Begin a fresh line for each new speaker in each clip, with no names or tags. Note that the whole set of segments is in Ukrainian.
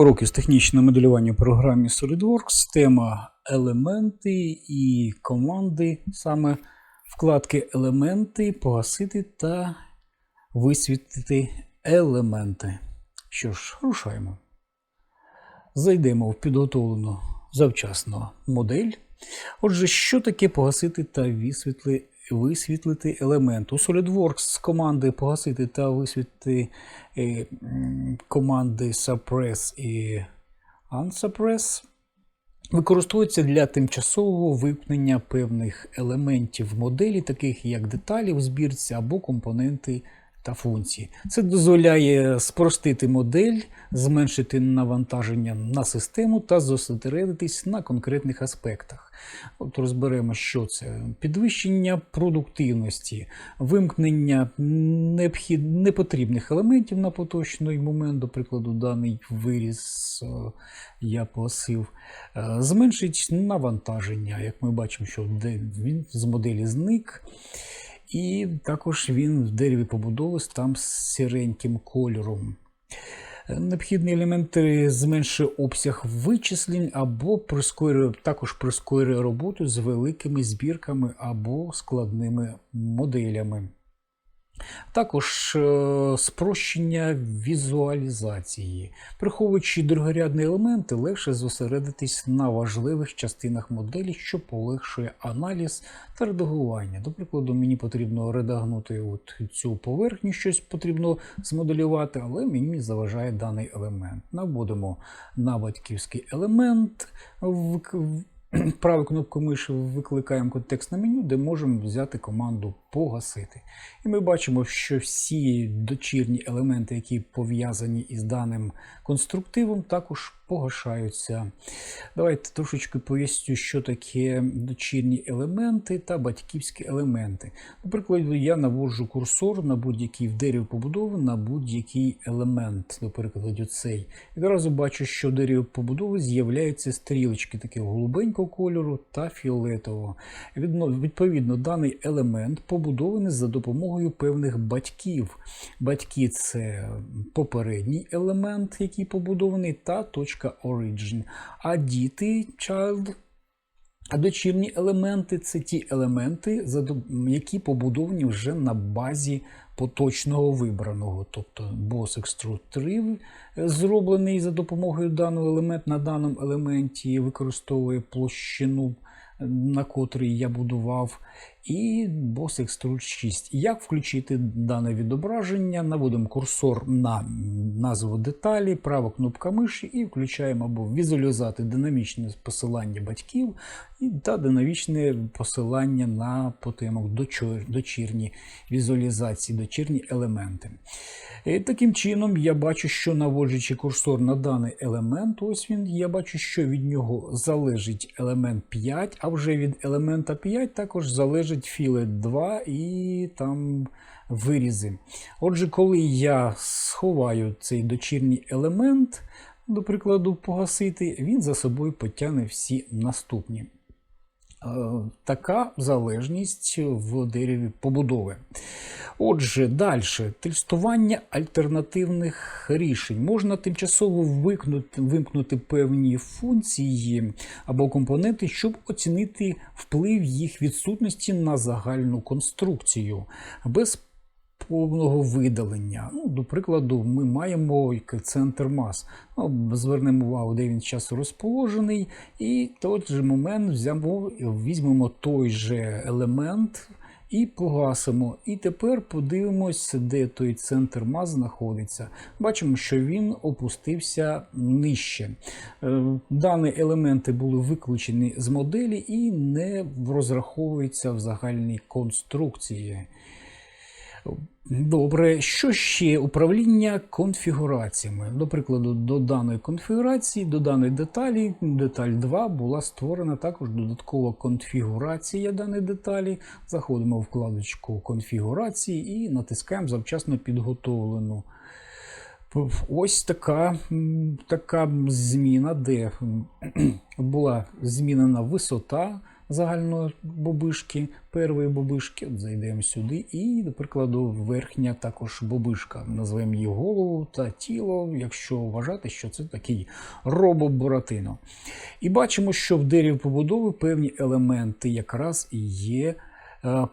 Уроки з технічного моделювання в програмі SolidWorks. Тема елементи і команди, саме вкладки елементи, погасити та висвітлити елементи. Що ж, рушаємо. Зайдемо в підготовлену завчасно модель. Отже, що таке погасити та висвітли, висвітлити елемент? У SolidWorks з команди погасити та висвітлити е, команди Suppress і Unsuppress використовується для тимчасового випнення певних елементів моделі, таких як деталі в збірці або компоненти та функції. Це дозволяє спростити модель, зменшити навантаження на систему та зосередитись на конкретних аспектах. От розберемо, що це: підвищення продуктивності, вимкнення необхід... непотрібних елементів на поточний момент, до прикладу, даний виріз е, я погасив, Е, зменшить навантаження. Як ми бачимо, що він з моделі зник. І також він в дереві побудови там з сіреньким кольором. Необхідний Необхідні елементи зменшує обсяг вичислень або прискорює, також прискорює роботу з великими збірками або складними моделями. Також е, спрощення візуалізації. Приховуючи другорядні елементи, легше зосередитись на важливих частинах моделі, що полегшує аналіз та редагування. До прикладу, мені потрібно редагнути от цю поверхню, щось потрібно змоделювати, але мені заважає даний елемент. Наводимо на батьківський елемент. вик- Правою кнопкою миші викликаємо контекстне меню, де можемо взяти команду погасити. І ми бачимо, що всі дочірні елементи, які пов'язані із даним конструктивом, також погашаються. Давайте трошечки поясню, що таке дочірні елементи та батьківські елементи. Наприклад, я наводжу курсор на будь-який в дереві побудови на будь-який елемент, до прикладу. І одразу бачу, що в дереві побудови з'являються стрілочки такого голубенького кольору та фіолетового. Відно- Відповідно, даний елемент побудований за допомогою певних батьків. Батьки це попередній елемент, який побудований, та точка origin. А діти child а дочірні елементи це ті елементи, які побудовані вже на базі поточного вибраного. Тобто Boss Extrude 3 е, зроблений за допомогою даного елементу на даному елементі, використовує площину, на котрій я будував, і Boss Extrude 6. Як включити дане відображення? Наводимо курсор на назву деталі, права кнопка миші і включаємо або візуалізувати динамічне посилання батьків та динамічне посилання на потемок дочор- дочірні візуалізації, дочірні елементи. І таким чином я бачу, що наводжучи курсор на даний елемент, ось він, я бачу, що від нього залежить елемент 5, а вже від елемента 5 також залежить філет 2 і там вирізи. Отже, коли я сховаю цей дочірній елемент, до прикладу, погасити, він за собою потягне всі наступні. Е, Така залежність в дереві побудови. Отже, далі тестування альтернативних рішень. Можна тимчасово вимкнути, вимкнути певні функції або компоненти, щоб оцінити вплив їх відсутності на загальну конструкцію без повного видалення. Ну, до прикладу, ми маємо центр мас. Ну, звернемо увагу, де він часу розположений, і той же момент взямо, візьмемо той же елемент. І погасимо. І тепер подивимось, де той центр мас знаходиться. Бачимо, що він опустився нижче. Е, Дані елементи були виключені з моделі і не розраховуються в загальній конструкції. Добре, що ще управління конфігураціями? До прикладу, до даної конфігурації, до даної деталі, деталь 2 була створена також додаткова конфігурація даної деталі. Заходимо в вкладочку конфігурації і натискаємо завчасно підготовлену. Ось така, така зміна, де була змінена висота загальної бобишки, первої бобишки. От зайдемо сюди, і, до прикладу, верхня також бобишка. Назвемо її голову та тіло, якщо вважати, що це такий робо-буратино. І бачимо, що в дереві побудови певні елементи якраз є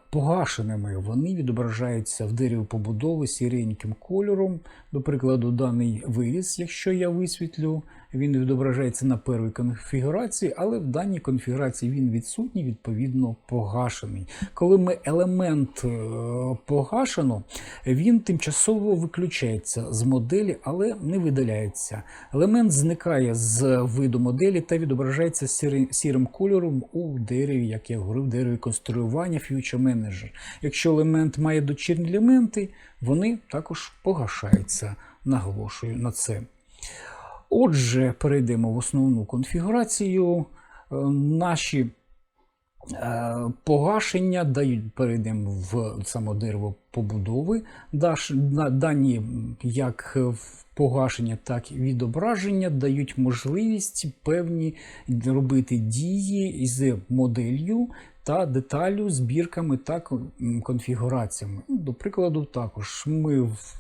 погашеними. Вони відображаються в дереві побудови сіреньким кольором. До прикладу, даний виріз, якщо я висвітлю, він відображається на первій конфігурації, але в даній конфігурації він відсутній, відповідно погашений. Коли ми елемент е, погашено, він тимчасово виключається з моделі, але не видаляється. Елемент зникає з виду моделі та відображається сірим кольором у дереві, як я говорив, дереві конструювання Future Manager. Якщо елемент має дочірні елементи, вони також погашаються. Наголошую на це. Отже, перейдемо в основну конфігурацію. Е, Наші е, погашення дають, перейдемо в само дерево побудови. Дані як погашення, так і відображення дають можливість певні робити дії з моделлю та деталю, збірками та конфігураціями. Ну, До прикладу, також ми в,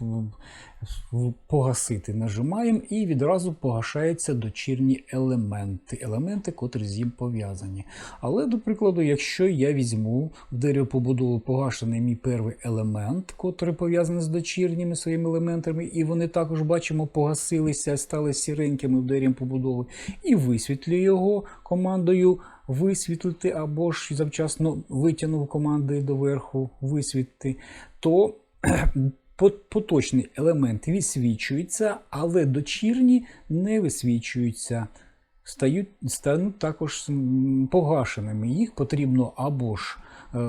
в погасити нажимаємо і відразу погашаються дочірні елементи, елементи, котрі з ним пов'язані. Але, до прикладу, якщо я візьму в деревопобудову погашений мій перший елемент, котрий пов'язаний з дочірніми своїми елементами, і вони також бачимо, погасилися, стали сіренькими в дереві побудови, і висвітлю його командою висвітлити або ж завчасно витягнув командою доверху висвітлити, то поточний елемент висвічується, але дочірні не висвічуються. Стають, стануть також погашеними. Їх потрібно або ж е,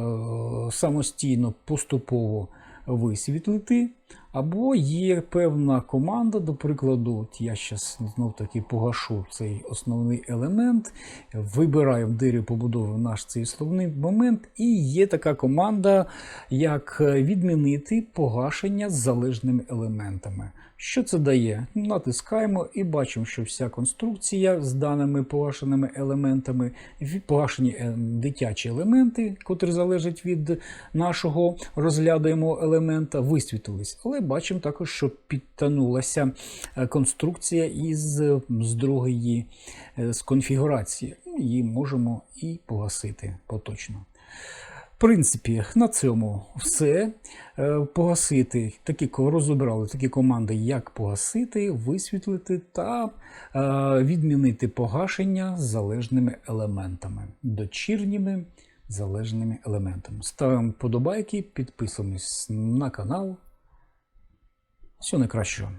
самостійно поступово висвітлити, або є певна команда, до прикладу, от я зараз знов таки погашу цей основний елемент, вибираю в дирі побудови наш цей основний момент, і є така команда, як відмінити погашення з залежними елементами. Що це дає? Натискаємо і бачимо, що вся конструкція з даними погашеними елементами, погашені е, дитячі елементи, котрі залежать від нашого розглядаємо елемента, висвітлились. Але бачимо також, що підтягнулася е, конструкція із е, з другої з конфігурації. Ну, Її можемо і погасити поточно. В принципі, на цьому все. Е, Погасити такі розібрали такі команди, як погасити, висвітлити та е, відмінити погашення залежними елементами, дочірніми залежними елементами. Ставимо подобайки, підписуємось на канал. Всього найкращого.